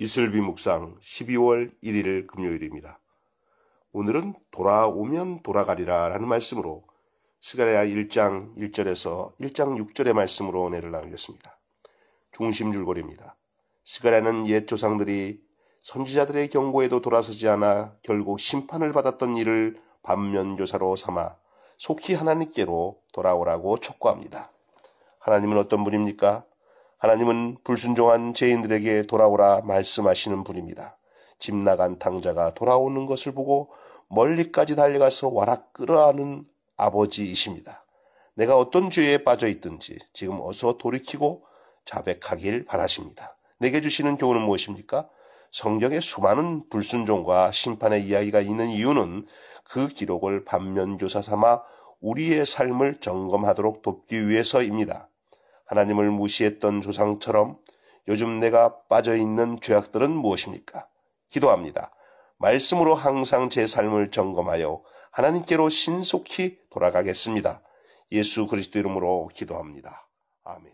이슬비 묵상 12월 1일 금요일입니다. 오늘은 돌아오면 돌아가리라 라는 말씀으로 스가랴 1장 1절에서 1장 6절의 말씀으로 은혜를 나누겠습니다. 중심 줄거리입니다. 스가랴는 옛 조상들이 선지자들의 경고에도 돌아서지 않아 결국 심판을 받았던 일을 반면교사로 삼아 속히 하나님께로 돌아오라고 촉구합니다. 하나님은 어떤 분입니까? 하나님은 불순종한 죄인들에게 돌아오라 말씀하시는 분입니다. 집 나간 탕자가 돌아오는 것을 보고 멀리까지 달려가서 와라 끌어안는 아버지이십니다. 내가 어떤 죄에 빠져 있든지 지금 어서 돌이키고 자백하길 바라십니다. 내게 주시는 교훈은 무엇입니까? 성경에 수많은 불순종과 심판의 이야기가 있는 이유는 그 기록을 반면교사 삼아 우리의 삶을 점검하도록 돕기 위해서입니다. 하나님을 무시했던 조상처럼 요즘 내가 빠져 있는 죄악들은 무엇입니까? 기도합니다. 말씀으로 항상 제 삶을 점검하여 하나님께로 신속히 돌아가겠습니다. 예수 그리스도 이름으로 기도합니다. 아멘.